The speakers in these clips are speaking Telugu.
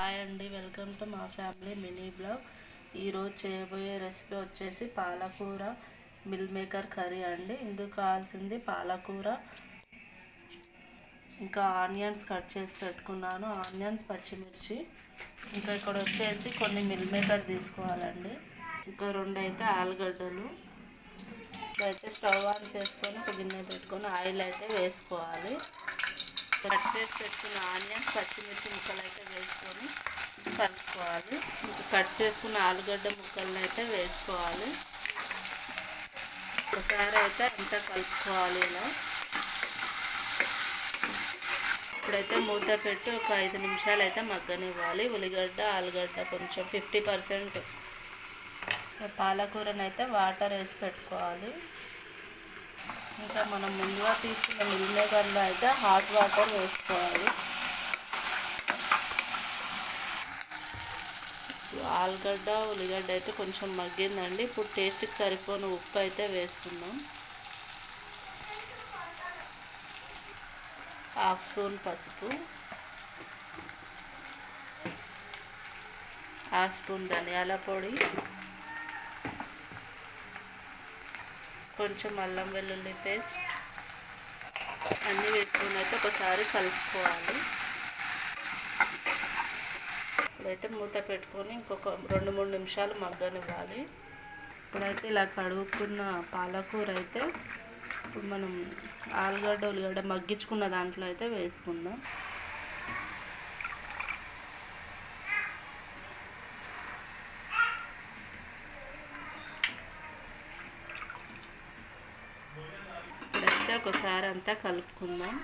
హాయ్ అండి వెల్కమ్ టు మా ఫ్యామిలీ మినీ బ్లాగ్. ఈరోజు చేయబోయే రెసిపీ వచ్చేసి పాలకూర మిల్ మేకర్ కర్రీ అండి. ఇందుకు కావాల్సింది పాలకూర. ఇంకా ఆనియన్స్ కట్ చేసి పెట్టుకున్నాను. ఆనియన్స్ పచ్చిమిర్చి. ఇంకా ఇక్కడ వచ్చేసి కొన్ని మిల్ మేకర్ తీసుకోవాలండి. ఇంకా రెండు అయితే ఆలుగడ్డలు. అయితే స్టవ్ ఆన్ చేసుకొని ఒక గిన్నె పెట్టుకొని ఆయిల్ అయితే వేసుకోవాలి. కట్ చేసి పెట్టుకున్న ఆనియన్స్ పచ్చిమిర్చి ముక్కలు అయితే వేసుకొని కలుపుకోవాలి. ఇంకా కట్ చేసుకున్న ఆలుగడ్డ ముక్కలను అయితే వేసుకోవాలి. ఒకసారి అయితే అంతా కలుపుకోవాలి ఇలా. ఇప్పుడైతే మూత పెట్టి ఒక ఐదు నిమిషాలు అయితే మగ్గనివ్వాలి. ఉల్లిగడ్డ ఆలుగడ్డ కొంచెం ఫిఫ్టీ పర్సెంట్ పాలకూరని అయితే వాటర్ వేసి పెట్టుకోవాలి. ఇంకా మనం ముందుగా తీసుకున్న మిల్మేకర్లో అయితే హాట్ వాటర్ వేసుకోవాలి. ఆలుగడ్డ ఉల్లిగడ్డ అయితే కొంచెం మగ్గిందండి. ఇప్పుడు టేస్ట్కి సరిపోని ఉప్పు అయితే వేసుకుందాం. హాఫ్ స్పూన్ పసుపు. హాఫ్ స్పూన్ ధనియాల పొడి. కొంచెం అల్లం వెల్లుల్లి పేస్ట్ అన్నీ వేసుకుని అయితే ఒకసారి కలుపుకోవాలి. ఇప్పుడైతే మూత పెట్టుకొని ఇంకొక రెండు మూడు నిమిషాలు మగ్గనివ్వాలి. ఇప్పుడైతే ఇలా కడుగుకున్న పాలకూర అయితే ఇప్పుడు మనం ఆలుగడ్డ ఉల్లిగడ్డ మగ్గించుకున్న దాంట్లో అయితే వేసుకుందాం. ఇప్పుడైతే ఒకసారి అంతా కలుపుకుందాం.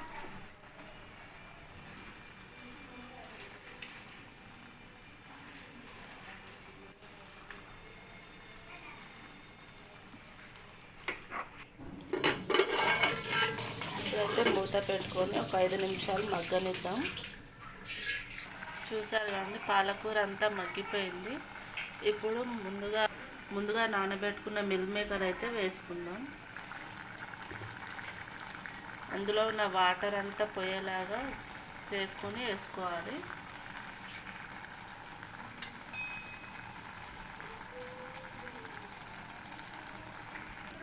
ఇప్పుడైతే మూత పెట్టుకొని ఒక ఐదు నిమిషాలు మగ్గనిద్దాం. చూసారు కానీ పాలకూర అంతా మగ్గిపోయింది. ఇప్పుడు ముందుగా ముందుగా నానబెట్టుకున్న మిల్ మేకర్ అయితే వేసుకుందాం. అందులో ఉన్న వాటర్ అంతా పోయేలాగా వేసుకొని వేసుకోవాలి.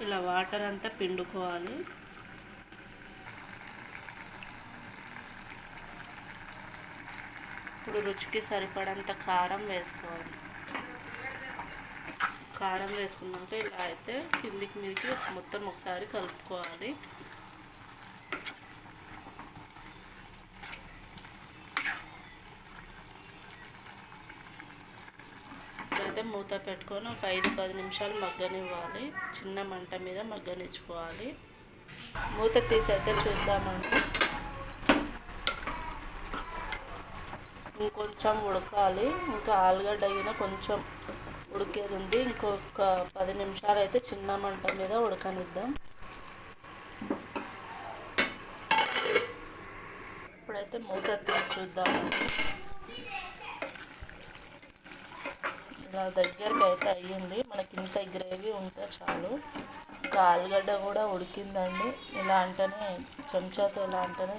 ఇలా వాటర్ అంతా పిండుకోవాలి. ఇప్పుడు రుచికి సరిపడంత కారం వేసుకోవాలి. కారం వేసుకున్నాక ఇలా అయితే కిందికి మీదకి మొత్తం ఒకసారి కలుపుకోవాలి ఇప్పుడైతే మూత పెట్టుకొని ఒక ఐదు పది నిమిషాలు మగ్గనివ్వాలి. చిన్న మంట మీద మగ్గనిచ్చుకోవాలి. మూత తీసి అయితే చూద్దామండి. ఇంకొంచెం ఉడకాలి. ఇంకా ఆలుగడ్డ అయినా కొంచెం ఉడికేది ఉంది. ఇంకొక పది నిమిషాలు అయితే చిన్న మంట మీద ఉడకనిద్దాం. ఇప్పుడైతే మూత తీసి చూద్దామండి. ఇలా దగ్గరికి అయితే అయ్యింది. మనకి ఇంత గ్రేవీ ఉంటే చాలు. ఇంకా ఆలుగడ్డ కూడా ఉడికిందండి. ఇలా అంటేనే చెంచాతో ఇలా అంటేనే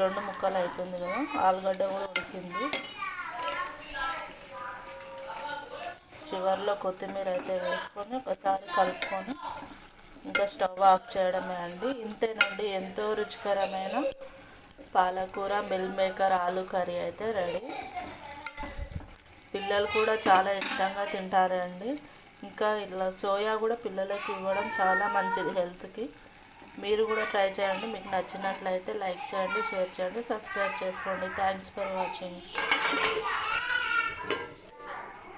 రెండు ముక్కలు అవుతుంది కదా. ఆలుగడ్డ కూడా ఉడికింది. చివరిలో కొత్తిమీర అయితే వేసుకొని ఒకసారి కలుపుకొని ఇంకా స్టవ్ ఆఫ్ చేయడమే అండి. ఇంతేనండి. ఎంతో రుచికరమైన పాలకూర మిల్ మేకర్ ఆలు కర్రీ అయితే రెడీ. పిల్లలు కూడా చాలా ఇష్టంగా తింటారండి. ఇంకా ఇలా సోయా కూడా పిల్లలకి ఇవ్వడం చాలా మంచిది హెల్త్కి. మీరు కూడా ట్రై చేయండి. మీకు నచ్చినట్లయితే లైక్ చేయండి షేర్ చేయండి సబ్స్క్రైబ్ చేసుకోండి. Thanks for watching.